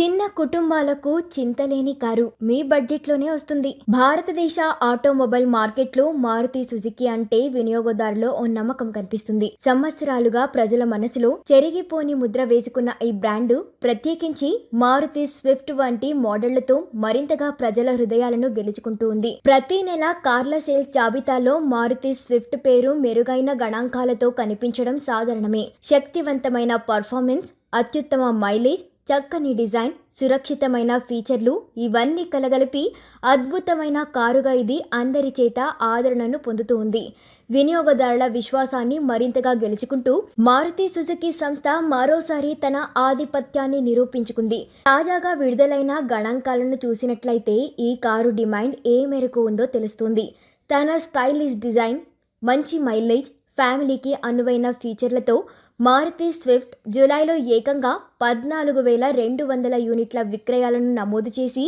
చిన్న కుటుంబాలకు చింతలేని కారు మీ బడ్జెట్లోనే వస్తుంది. భారతదేశ ఆటోమొబైల్ మార్కెట్లో మారుతి సుజుకి అంటే వినియోగదారులో ఓ నమ్మకం కనిపిస్తుంది. సంవత్సరాలుగా ప్రజల మనసులో చెరిగిపోని ముద్ర వేసుకున్న ఈ బ్రాండ్ ప్రత్యేకించి మారుతి స్విఫ్ట్ వంటి మోడళ్ళతో మరింతగా ప్రజల హృదయాలను గెలుచుకుంటూ ఉంది. ప్రతి నెల కార్ల సేల్స్ జాబితాలో మారుతి స్విఫ్ట్ పేరు మెరుగైన గణాంకాలతో కనిపించడం సాధారణమే. శక్తివంతమైన పర్ఫార్మెన్స్ అత్యుత్తమ మైలేజ్ చక్కని డిజైన్ సురక్షితమైన ఫీచర్లు ఇవన్నీ కలగలిపి అద్భుతమైన కారుగా ఇది అందరి చేత ఆదరణను పొందుతూ ఉంది. వినియోగదారుల విశ్వాసాన్ని మరింతగా గెలుచుకుంటూ మారుతి సుజుకి సంస్థ మరోసారి తన ఆధిపత్యాన్ని నిరూపించుకుంది. తాజాగా విడుదలైన గణాంకాలను చూసినట్లయితే ఈ కారు డిమాండ్ ఏ మేరకు ఉందో తెలుస్తుంది. తన స్టైలిష్ డిజైన్ మంచి మైలేజ్ ఫ్యామిలీకి అనువైన ఫీచర్లతో మారుతి స్విఫ్ట్ జూలైలో ఏకంగా పద్నాలుగు వేల రెండు వందల యూనిట్ల విక్రయాలను నమోదు చేసి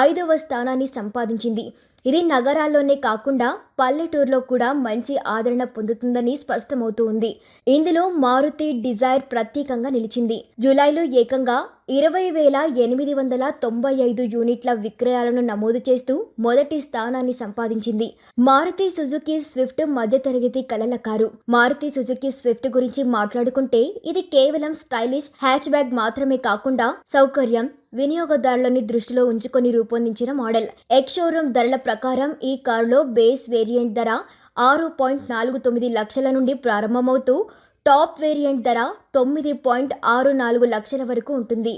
ఐదవ స్థానాన్ని సంపాదించింది. ఇది నగరాల్లోనే కాకుండా పల్లెటూరులో కూడా మంచి ఆదరణ పొందుతుందని స్పష్టమవుతూ ఉంది. ఇందులో మారుతి డిజైర్ ప్రత్యేకంగా నిలిచింది. జూలైలో ఏకంగా ఇరవై వేల ఎనిమిది వందల తొంభై ఐదు యూనిట్ల విక్రయాలను నమోదు చేస్తూ మొదటి స్థానాన్ని సంపాదించింది. మారుతి సుజుకి స్విఫ్ట్ మధ్యతరగతి కలల కారు మారుతి సుజుకి స్విఫ్ట్ గురించి మాట్లాడుకుంటే ఇది కేవలం స్టైలిష్ హ్యాచ్ బ్యాగ్ మాత్రమే కాకుండా సౌకర్యం వినియోగదారులని దృష్టిలో ఉంచుకొని రూపొందించిన మోడల్. ఎక్స్ షోరూమ్ ధరల ప్రకారం ఈ కారులో బేస్ వేరియంట్ ధర ఆరు పాయింట్ నాలుగు తొమ్మిది లక్షల నుండి ప్రారంభమవుతూ టాప్ వేరియంట్ ధర తొమ్మిది పాయింట్ ఆరు నాలుగు లక్షల వరకు ఉంటుంది.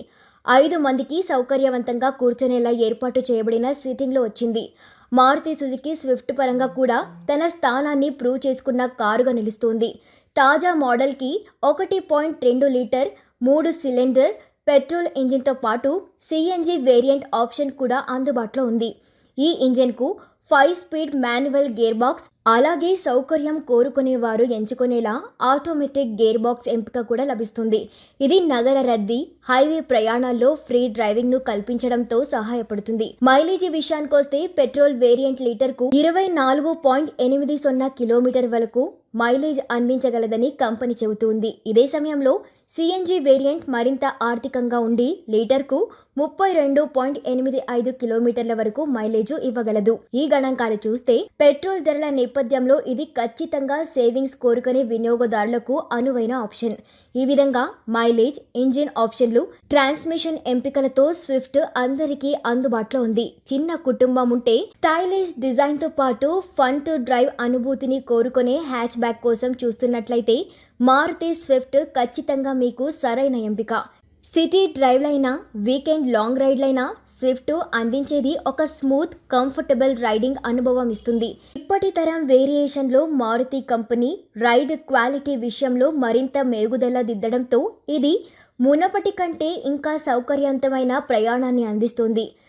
ఐదు మందికి సౌకర్యవంతంగా కూర్చునేలా ఏర్పాటు చేయబడిన సీటింగ్లో వచ్చింది. మారుతి సుజుకి స్విఫ్ట్ పరంగా కూడా తన స్థానాన్ని ప్రూవ్ చేసుకున్న కారుగా నిలుస్తోంది. తాజా మోడల్కి ఒకటి పాయింట్ రెండు లీటర్ మూడు సిలిండర్ పెట్రోల్ ఇంజిన్తో పాటు సిఎన్జి వేరియంట్ ఆప్షన్ కూడా అందుబాటులో ఉంది. ఈ ఇంజిన్కు five speed manual gear box అలాగే సౌకర్యం కోరుకునేవారు ఎంచుకునేలా ఆటోమేటిక్ గేర్ బాక్స్ ఎంపిక కూడా లభిస్తుంది. ఇది నగర రద్దీ హైవే ప్రయాణాల్లో ఫ్రీ డ్రైవింగ్ను కల్పించడంతో సహాయపడుతుంది. మైలేజీ విషయానికొస్తే పెట్రోల్ వేరియంట్ లీటర్కు ఇరవై నాలుగు పాయింట్ ఎనిమిది సున్నా కిలోమీటర్ వరకు మైలేజ్ అందించగలదని కంపెనీ చెబుతుంది. ఇదే సమయంలో సిఎన్జి వేరియంట్ మరింత ఆర్థికంగా ఉండి లీటర్కు ముప్పై రెండు పాయింట్ ఎనిమిది ఐదు కిలోమీటర్ల వరకు మైలేజ్ ఇవ్వగలదు. ఈ గణాంకాలు చూస్తే పెట్రోల్ ధరల నేపథ్యంలో ఇది ఖచ్చితంగా సేవింగ్స్ కోరుకునే వినియోగదారులకు అనువైన ఆప్షన్. ఈ విధంగా మైలేజ్ ఇంజిన్ ఆప్షన్లు ట్రాన్స్మిషన్ ఎంపికలతో స్విఫ్ట్ అందరికీ అందుబాటులో ఉంది. చిన్న కుటుంబం ఉంటే స్టైలిష్ డిజైన్తో పాటు ఫన్ టు డ్రైవ్ అనుభూతిని కోరుకునే హ్యాచ్ బ్యాక్ కోసం చూస్తున్నట్లయితే మారుతి స్విఫ్ట్ ఖచ్చితంగా మీకు సరైన ఎంపిక. సిటీ డ్రైవ్లైనా వీకెండ్ లాంగ్ రైడ్లైనా స్విఫ్ట్ అందించేది ఒక స్మూత్ కంఫర్టబుల్ రైడింగ్ అనుభవం ఇస్తుంది. ఇప్పటి తరం వేరియేషన్లో మారుతి కంపెనీ రైడ్ క్వాలిటీ విషయంలో మరింత మెరుగుదల దిద్దడంతో ఇది మునపటి కంటే ఇంకా సౌకర్యవంతమైన ప్రయాణాన్ని అందిస్తుంది.